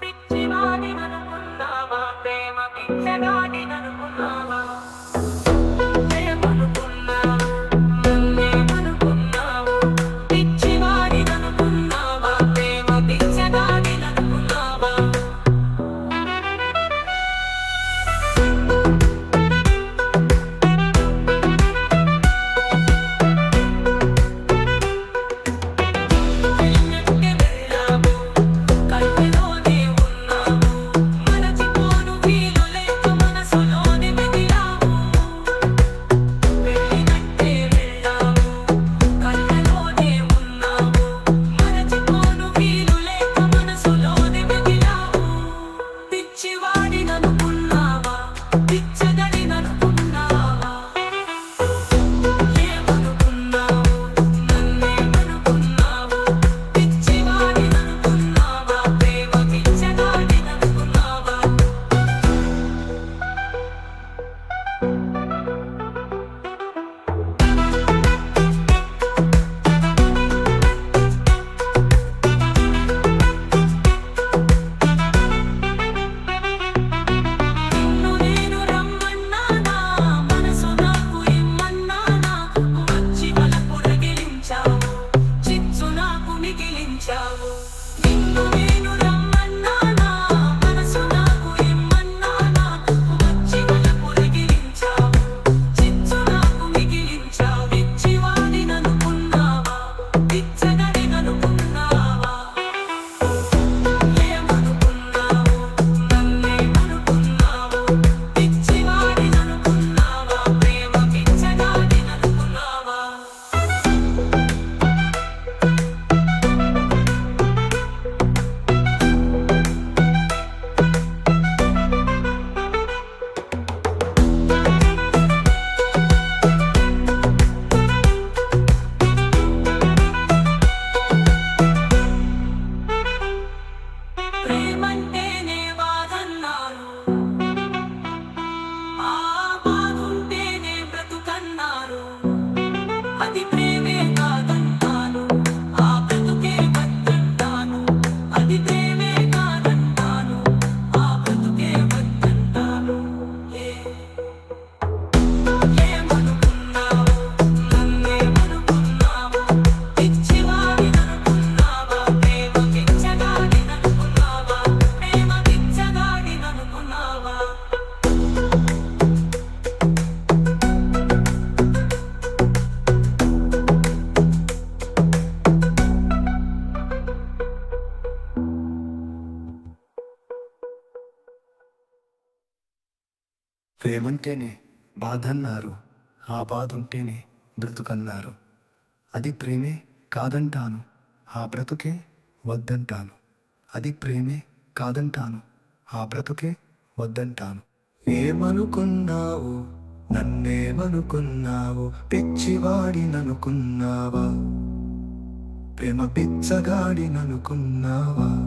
పిచ్చివాడి అనుకున్నావా ప్రేమ పిచ్చగాడి ప్రేమంటేనే బాధ అన్నారు ఆ బాధ ఉంటేనే బ్రతుకన్నారు. అది ప్రేమే కాదంటాను ఆ బ్రతుకే వద్దంటాను. అది ప్రేమే కాదంటాను ఆ బ్రతుకే వద్దంటాను. ఏమనుకున్నావు? నన్నేమనుకున్నావు? పిచ్చివాడిననుకున్నావా? ప్రేమ పిచ్చగాడిననుకున్నావా